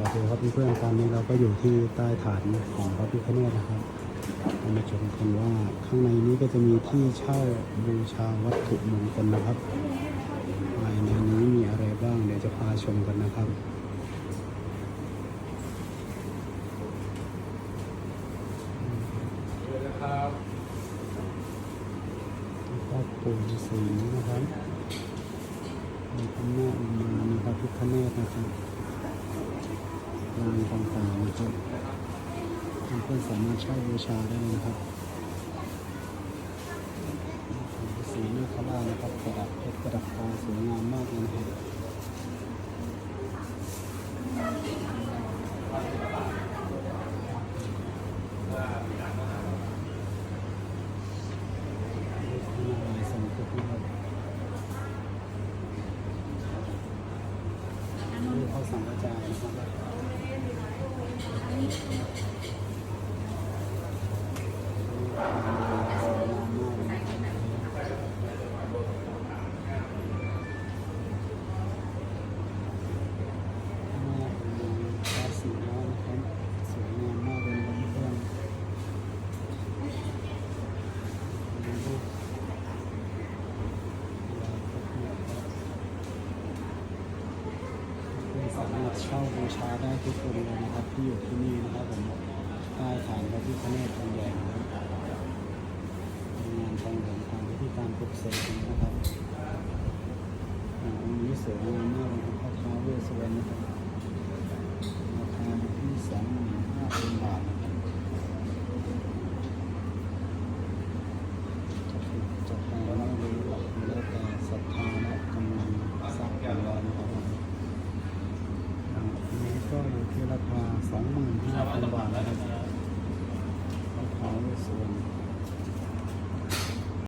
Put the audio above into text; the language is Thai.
วัสดีครับเพื่อนๆตอนนี้เราก็อยู่ที่ใต้ฐานของพระพิฆเนศนะครับเรามาชมกันว่าข้างในนี้ก็จะมีที่เช่าบูชาวัตถุมงคลนะครับภายในนี้มีอะไรบ้างเดี๋ยวจะพาชมกันนะครับก็ปู่ฤาษีนะครับมีพระแม่อุมามีพระพิฆเนศนะครับ ลานต่างๆนะครับเพื่อนสามารถเช่าบูชาได้นะครับปู่ฤาษีนาคราชนะครับประดับเพชรประดับทองสวยงามมากเลยนะครับนายสมภพนะครับนี่เขาสังกระจายนะครับ สีน้ำนะครับสวยงามมากเลยนะครับเพื่อนสามารถเช่าบูชาได้ทุกคนเลยนะครับที่อยู่ กเสกนะครับอ่าองค์นี้สวยงามมากเลยครับพระท้าวเวสสุวรรณนะครับราคาที่สองหมื่นห้าพันบาทนะครับจะถูกจะแพงไม่รู้หรอกแล้วแต่ศรัทธาและกำลังทรัพย์ของเรานะครับอันนี้ก็อยู่ที่ราคา25,000บาทนะครับมะพร้าวสวน